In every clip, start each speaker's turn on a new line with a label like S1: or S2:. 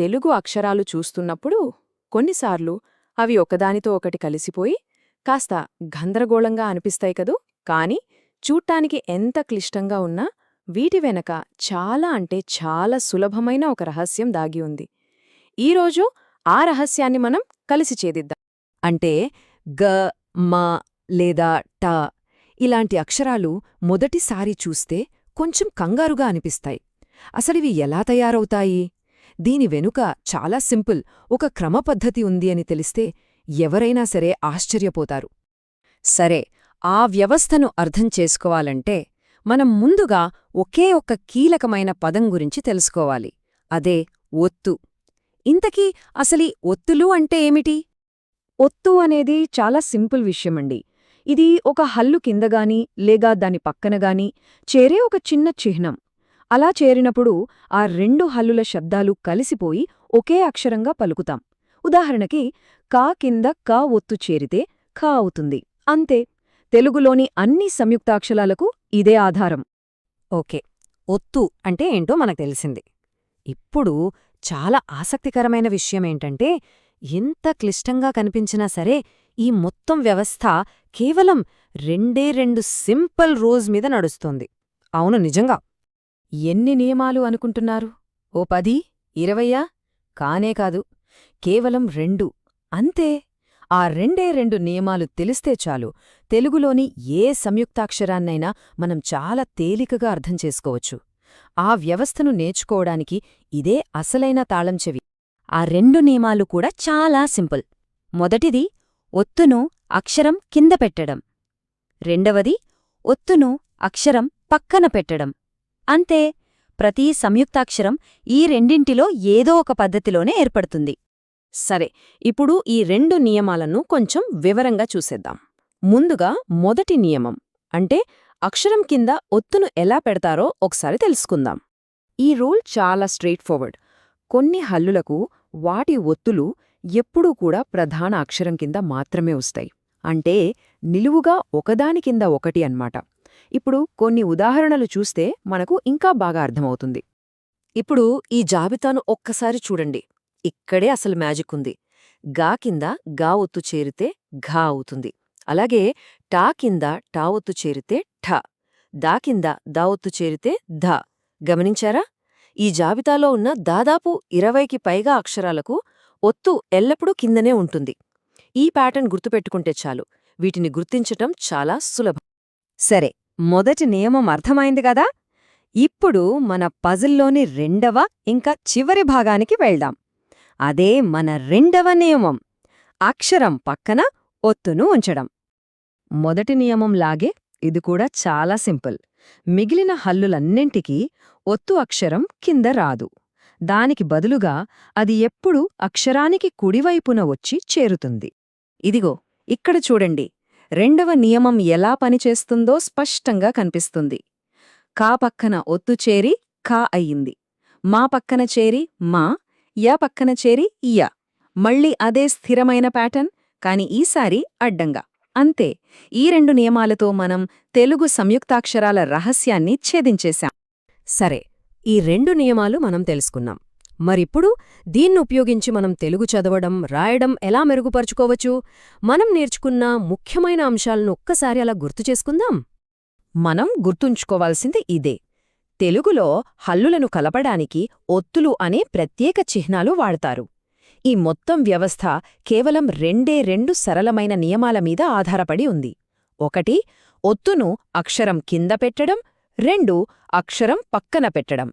S1: తెలుగు అక్షరాలు చూస్తున్నప్పుడు కొన్నిసార్లు అవి ఒకదానితో ఒకటి కలిసిపోయి కాస్త గందరగోళంగా అనిపిస్తాయి కదూ. కాని చూట్టానికి ఎంత క్లిష్టంగా ఉన్నా వీటి వెనక చాలా అంటే చాలా సులభమైన ఒక రహస్యం దాగి ఉంది. ఈరోజు ఆ రహస్యాన్ని మనం కలిసి చేదిద్దాం
S2: అంటే గ మ లేదా ట ఇలాంటి అక్షరాలు మొదటిసారి చూస్తే కొంచెం కంగారుగా అనిపిస్తాయి. అసలివి ఎలా తయారవుతాయి? దీని వెనుక చాలా సింపుల్ ఒక క్రమపద్ధతి ఉంది అని తెలిస్తే ఎవరైనా సరే ఆశ్చర్యపోతారు. సరే ఆ వ్యవస్థను అర్థం చేసుకోవాలంటే మనం ముందుగా ఒకే ఒక్క కీలకమైన పదం గురించి తెలుసుకోవాలి. అదే ఒత్తు. ఇంతకీ అసలీ ఒత్తులు అంటే ఏమిటి? ఒత్తు అనేది చాలా సింపుల్ విషయమండి. ఇది ఒక హల్లు కిందగాని లేగా దాని పక్కనగాని చేరే ఒక చిన్న చిహ్నం. అలా చేరినప్పుడు ఆ రెండు హల్లుల శబ్దాలు కలిసిపోయి ఒకే అక్షరంగా పలుకుతాం. ఉదాహరణకి కా కింద కా ఒత్తు చేరితే ఖా అవుతుంది. అంతే. తెలుగులోని అన్ని సంయుక్తాక్షరాలకు ఇదే ఆధారం. ఓకే. ఒత్తు అంటే ఏంటో మనకు తెలిసింది. ఇప్పుడు చాలా ఆసక్తికరమైన విషయమేంటంటే ఎంత క్లిష్టంగా కనిపించినా సరే ఈ మొత్తం వ్యవస్థ కేవలం రెండే రెండు సింపుల్ రోజ్ మీద నడుస్తోంది. అవును నిజంగా.
S1: ఎన్ని నియమాలు అనుకుంటున్నారు? ఓ పది ఇరవయ్యా? కానే కాదు. కేవలం రెండు. అంతే. ఆ రెండే రెండు నియమాలు తెలిస్తే చాలు. తెలుగులోని ఏ సంయుక్తాక్షరాన్నైనా మనం చాలా తేలికగా అర్థం చేసుకోవచ్చు. ఆ వ్యవస్థను నేర్చుకోవడానికి ఇదే అసలైన తాళం చెవి.
S2: ఆ రెండు నియమాలు కూడా చాలా సింపుల్. మొదటిది ఒత్తును అక్షరం కింద పెట్టడం. రెండవది ఒత్తును అక్షరం పక్కన పెట్టడం. అంతే ప్రతి సంయుక్తాక్షరం ఈ రెండింటిలో ఏదో ఒక పద్ధతిలోనే ఏర్పడుతుంది.
S1: సరే ఇప్పుడు ఈ రెండు నియమాలను కొంచెం వివరంగా చూసేద్దాం. ముందుగా మొదటి నియమం అంటే అక్షరం కింద ఒత్తును ఎలా పెడతారో ఒకసారి తెలుసుకుందాం. ఈ రూల్ చాలా స్ట్రెయిట్ ఫార్వర్డ్. కొన్ని హల్లులకు వాటి ఒత్తులు ఎప్పుడూ కూడా ప్రధాన అక్షరం కింద మాత్రమే వస్తాయి. అంటే నిలువుగా ఒకదాని కింద ఒకటి అన్నమాట. ఇప్పుడు కొన్ని ఉదాహరణలు చూస్తే మనకు ఇంకా బాగా అర్థమవుతుంది. ఇప్పుడు ఈ జాబితాను ఒక్కసారి చూడండి. ఇక్కడే అసలు మ్యాజిక్ ఉంది. గా కింద గా ఒత్తు చేరితే ఘా అవుతుంది. అలాగే టా కింద టా ఒత్తు చేరితే ఠ. దా కింద దా ఒత్తు చేరితే ధ. గమనించారా? ఈ జాబితాలో ఉన్న దాదాపు ఇరవైకి పైగా అక్షరాలకు ఒత్తు ఎల్లప్పుడూ కిందనే ఉంటుంది. ఈ ప్యాటర్న్ గుర్తుపెట్టుకుంటే చాలు. వీటిని గుర్తించటం చాలా సులభం.
S2: సరే మొదటి నియమం అర్థమైంది కదా? ఇప్పుడు మన పజిల్లోని రెండవ ఇంకా చివరి భాగానికి వెళ్దాం. అదే మన రెండవ నియమం. అక్షరం పక్కన ఒత్తును ఉంచడం. మొదటి నియమం లాగే ఇది కూడా చాలా సింపుల్. మిగిలిన హల్లులన్నింటికీ ఒత్తు అక్షరం కింద రాదు. దానికి బదులుగా అది ఎప్పుడూ అక్షరానికి కుడివైపున వచ్చి చేరుతుంది. ఇదిగో ఇక్కడ చూడండి. రెండవ నియమం ఎలా పనిచేస్తుందో స్పష్టంగా కనిపిస్తుంది. కా పక్కన ఒత్తు చేరి కా అయ్యింది. మా పక్కన చేరి మా యా పక్కన చేరి ఇయ. మళ్ళీ అదే స్థిరమైన ప్యాటర్న్ కాని ఈసారి అడ్డంగా. అంతే ఈ రెండు నియమాలతో మనం తెలుగు సంయుక్తాక్షరాల రహస్యాన్ని ఛేదించేశాం. సరే ఈ రెండు నియమాలు మనం తెలుసుకున్నాం. మరిప్పుడు దీన్నుపయోగించి మనం తెలుగు చదవడం రాయడం ఎలా మెరుగుపరుచుకోవచ్చు? మనం నేర్చుకున్న ముఖ్యమైన అంశాలను ఒక్కసారి అలా గుర్తు చేసుకుందాం.
S1: మనం గుర్తుంచుకోవాల్సింది ఇదే. తెలుగులో హల్లులను కలపడానికి ఒత్తులు అనే ప్రత్యేక చిహ్నాలు వాడతారు. ఈ మొత్తం వ్యవస్థ కేవలం రెండే రెండు సరళమైన నియమాల మీద ఆధారపడి ఉంది. ఒకటి ఒత్తును అక్షరం కింద పెట్టడం రెండు అక్షరం పక్కన పెట్టడం.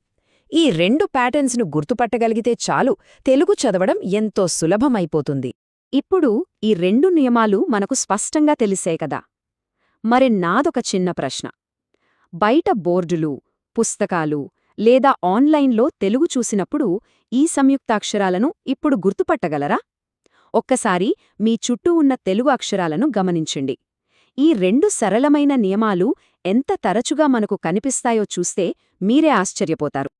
S1: ఈ రెండు ప్యాటర్న్స్ను గుర్తుపట్టగలిగితే చాలు. తెలుగు చదవడం ఎంతో సులభమైపోతుంది. ఇప్పుడు ఈ రెండు నియమాలు మనకు స్పష్టంగా తెలిసాయి కదా. మరి నాదొక చిన్న ప్రశ్న. బయట బోర్డులు పుస్తకాలు లేదా ఆన్లైన్లో తెలుగు చూసినప్పుడు ఈ సంయుక్తాక్షరాలను ఇప్పుడు గుర్తుపట్టగలరా? ఒక్కసారి మీ చుట్టూ ఉన్న తెలుగు అక్షరాలను గమనించండి. ఈ రెండు సరళమైన నియమాలు ఎంత తరచుగా మనకు కనిపిస్తాయో చూస్తే మీరే ఆశ్చర్యపోతారు.